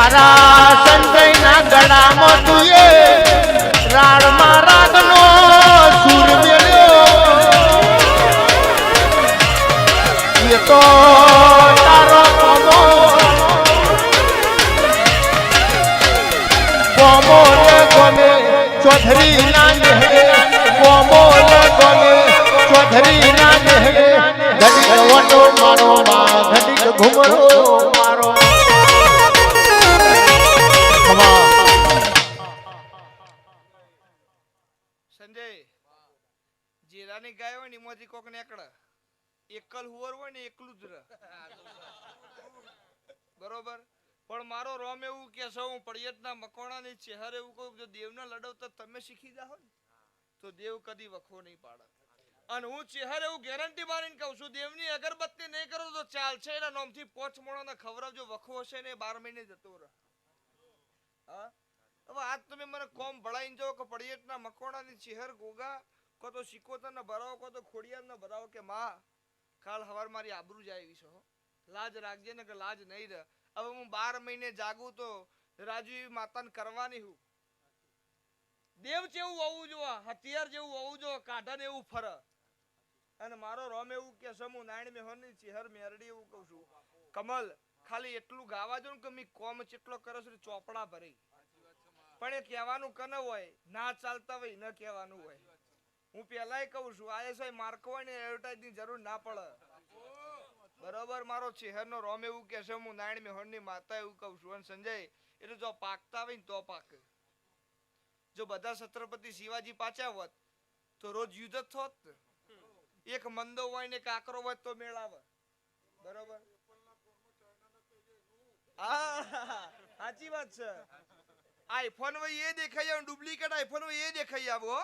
ચહેર સંજય ના ગળામાં તુએ રાણમાં રાગનો સૂર મેલ્યો એ તો તારો કોમો. કોમો ને ગમે ચૌધરી ના નેહડે. કોમો ને ગમે ચૌધરી ના નેહડે. ઘડી વટો મારો માં ઘડી ઘુમરો. જીરાની ગાય હોય ને એમાંથી કોક નીકળે. એકલ હુવર હોય ને એકલું જ બરોબર? પણ મારો રોમ એવું કે છે, હું પડિયતના મકોણાની ચહેર એવું કહું જો દેવને લડવતા તમે શીખી જાઓ ને, તો દેવ કદી વખો નહીં પાડે. અને હું ચહેર એવું ગેરંટી મારીને કહું છું, દેવની અગરબત્તી નહીં કરો તો ચાલશે એના નોમથી પોચ મોણોને ખવડાવજો વખો હશે ને બાર મહિને જતો રહે. હા? હવે આજ તમે મને કોમ ભળાઈને જાઓ કે પડિયતના મકોણાની ચહેર ગોગા કો તો સિકોતર ને ભરાવો, કો તો ખોડિયાર ને ભરાવો કે માં, કાલ હવાર મારી આબરૂ જાય એવી છો લાજ રાખજે ને કે લાજ નહીં રહે. હવે હું બાર મહિને જાગું તો રાજુ માતાને કરવાની હું. દેવ જેવું હોવું જો હથિયાર જેવું હોવું જોઈએ કાઢાને એવું ફર. અને મારો રોમ એવું કે છે, હું નાયણ મેહોની ચિહર મેરડી એવું કહું છું. કમલ, ખાલી એટલું ગાવા જો ને કે મી કોમ ચેટલો કરે છે ચોપડા ભરી. પણ એ કહેવાનું કને હોય, ના ચાલતા હોય, ન કહેવાનું હોય. હું પહેલાય કહું છું આઈએસઆઈ માર્કવાની એડવર્ટાઇઝની જરૂર ના પડે. બરોબર, મારો ચહેરનો રોમ એવું કે છે, હું નારાયણ મેહોણની માતા એવું કહું છું. અને સંજય, એટલે જો પાકતા હોય ને તો પાકે. જો બધા છત્રપતિ શિવાજી પાછા હોત, તો રોજ યુદ્ધ જ થોત. એક મંદો હોય ને એક આકરો હોય તો મેળાવે બરોબર? હા સાચી વાત છે. આઈફોન હોય એ દેખાઈ આવે, ડુપ્લિકેટ આઈફોન હોય એ દેખાઈ આવો, હો.